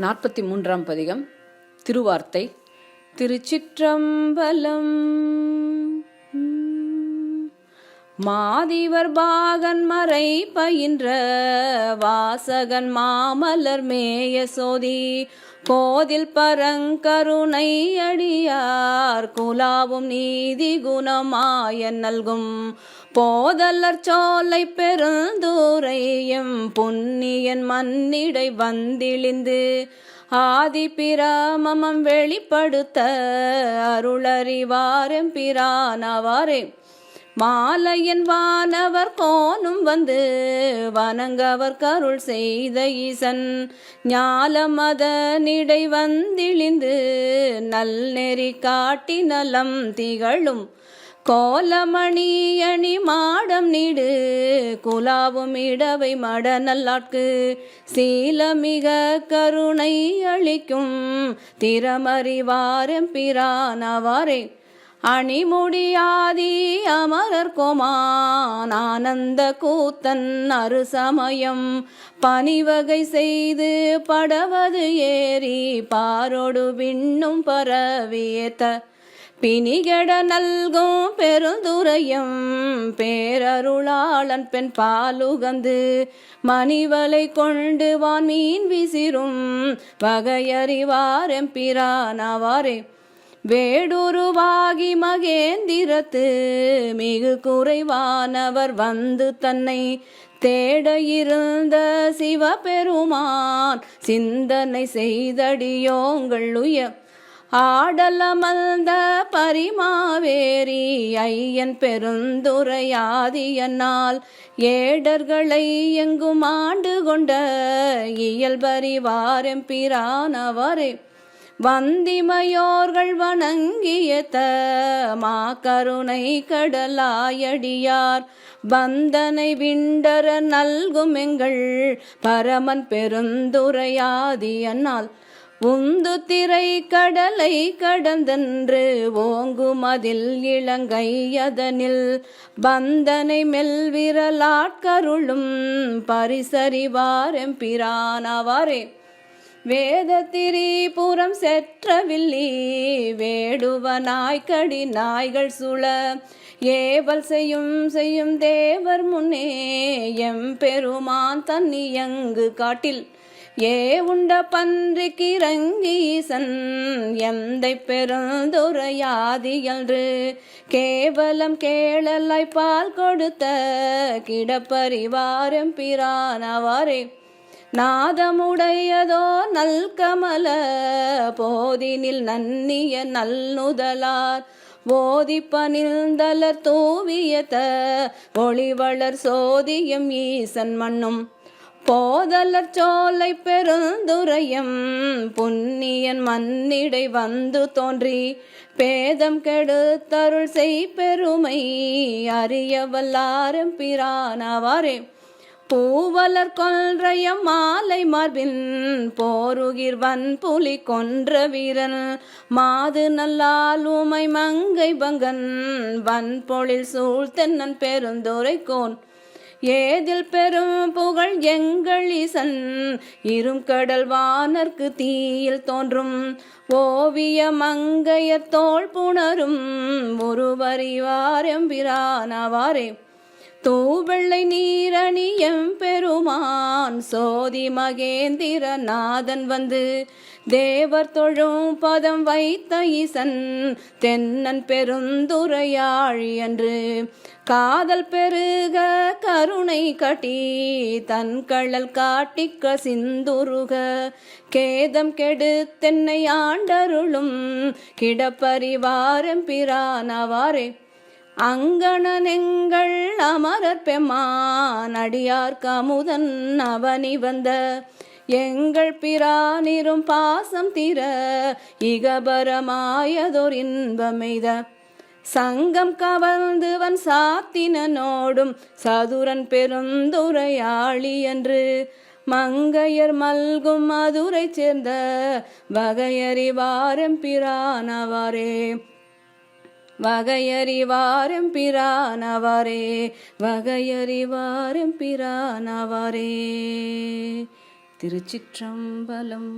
நாற்பத்தி மூன்றாம் பதிகம் திருவார்த்தை திருச்சிற்றம்பலம். மாதிவர் பாகன் மறை பயின்ற வாசகன் மாமலர் மேய சோதி கோதில் பரங்கருணை அடியார் குலாவும் நீதி குணமாய நல்கும். போதல்லற் சோலை பெருந்தூரையும் புண்ணியன் மண்ணிடை வந்திழிந்து ஆதி பிராமமம் வெளிப்படுத்த அருளறிவாரம் பிரானவாரே. மாலையன் வானவர் கோனும் வந்து வணங்கவர் கருள் செய்த ஈசன் ஞாலமத நிடை வந்திழிந்து நல்நெறி காட்டி நலம் திகழும் கோலமணி அணி மாடம் நீடு குலாவும் இடவை மட நல்லாட்கு சீலமிக கருணை அளிக்கும் திறமறிவாரம் பிரானவாரே. அணிமுடியாதி அமரர் கோமான் ஆனந்த கூத்தன் அருசமயம். பணிவகை செய்து படவது ஏறி பாரோடு விண்ணும் பரவியேத்த பிணிகட நல்கும் பெருந்துரையும் பேரருளாளன் பெண் பாலுகந்து மணிவலை கொண்டு வான் மீன் விசிறும் வகையறிவாரெம் பிரானவாரே. வேடுருவாகி மகேந்திரத்து மிகு குறைவானவர் வந்து தன்னை தேட இருந்த சிவபெருமான் சிந்தனை செய்தடியோங்கள் உயர் ஆடலமல்ந்த பரிமாவேரி ஐயன் பெருந்துரையாதியனால் ஏடர்களை எங்கும் ஆண்டு கொண்ட இயல்பறிவாரெம் பிரானவரே. வந்திமையோர்கள் வணங்கியத்த மா கருணை கடலாயடியார் வந்தனை விண்டர நல்கும் எங்கள் பரமன் பெருந்துரையாதியனால். உந்து திரை கடலை கடந்தன்று ஓங்குமதில் இளங்கை அதனில். பந்தனை மெல்விரலாட்கருளும் பரிசறிவாரெம் பிரானவாரே. வேத திரிபுரம் செற்றவில்லி வேடுவ நாய்க்கடி நாய்கள் சுழ. ஏவல் செய்யும் செய்யும் தேவர் முன்னே எம் பெருமான் தன்னியங்கு காட்டில். ஏ உண்ட பன்றி கிரங்கீசன் எந்தை பெருந்துரையாதியன்று. கேவலம் கேளலாய் பால் கொடுத்த கிடப்பறிவாரம் பிரானவாரே நாதமுடையதோ நல்கமல போதினில் நன்னிய நல்லுதலார். ஓதிப்பனிழ்ந்தலர் தூவியத ஒளிவளர் சோதியம் ஈசன் மண்ணும். போதலர் சோலை பெருந்துரையும் புன்னியன் மன்னிடை வந்து தோன்றி பேதம் கெடுத்தருள் செய் பெருமை அறியவல்லாரும் பிரானவாரே. பூவலர் கொன்றையம் மாலை மார்பின் போருகிர் வன் புலி கொன்ற வீரன் மாது நல்லால் உமை மங்கை பங்கன் வன் பொழில் சூழ் தென்னன் பெருந்துரைக்கோன். ஏதில் பெரும் புகழ் எங்கள் இசன். இரும் கடல் வானர்க்கு தீயில் தோன்றும். ஓவிய மங்கையர் தோல் புணரும். ஒருவறிவாரெம்பிரானவாரே தூவெள்ளை நீரணியம் பெருமான் சோதி மகேந்திரநாதன் வந்து தேவர் தொழும் பதம் வைத்த இசன் தென்னன் பெருந்துரையாழி என்று காதல் பெருக கருணை கட்டி தன் கள்ளல் காட்டிக்க சிந்துருக. கேதம் கெடு தென்னை ஆண்டருளும் கிடப்பறிவாரம் பிரானவாரே. அங்கணனெங்கள் அமரர் பெம்மான் அடியார் கமுதன் அவனி வந்த எங்கள் பிரானிரும் பாசம் தீர இகபரமாயதோர் இன்பமெய்த சங்கம் கவர்ந்துவன் சாத்தினனோடும் சதுரன் பெருந்துரையாளி என்று மங்கையர் மல்கும் மதுரை சேர்ந்த வகையறிவாரம் பிரானவரே. வகையறிவாரம் பிரானவரே வகையறிவாரம் பிரானவரே. திருச்சிற்றம்பலம்.